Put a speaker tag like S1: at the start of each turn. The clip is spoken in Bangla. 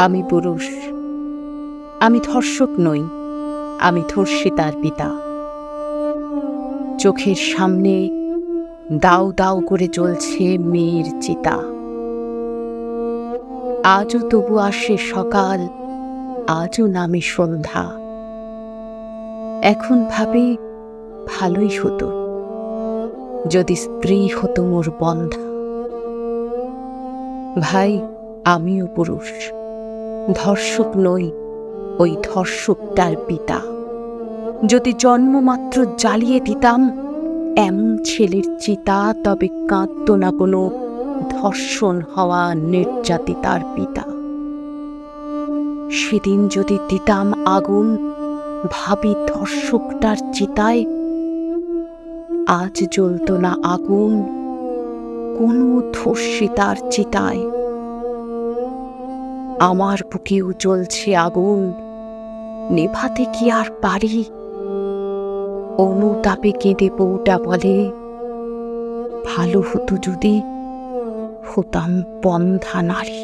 S1: আমি পুরুষ। আমি ধর্ষক নই, আমি ধর্ষিতার পিতা। চোখের সামনে দাও দাউ করে চলছে মেয়ের চিতা। আজও তবু আসে সকাল, আজও নামে সন্ধ্যা। এখন ভাবি ভালোই হতো, যদি স্ত্রী হতো মোর বন্ধা। ভাই, আমিও পুরুষ। ধর্ষক নই, ওই ধর্ষকটার পিতা। যদি জন্মমাত্র জ্বালিয়ে দিতাম, এমন ছেলের চিতা তবে কাঁদত না কোনো ধর্ষণ হওয়া নির্যাতিতার পিতা। সেদিন যদি দিতাম আগুন, ভাবি ধর্ষকটার চিতায়, আজ জ্বলত না আগুন, কোনো ধর্ষিতার চিতায়। আমার বুকেও জ্বলছে আগুন। নেভাতে কি আর পারি? অনুতাপে কেঁদে বউটা বলে, ভালো হতো যদি হতাম বন্ধা নারী।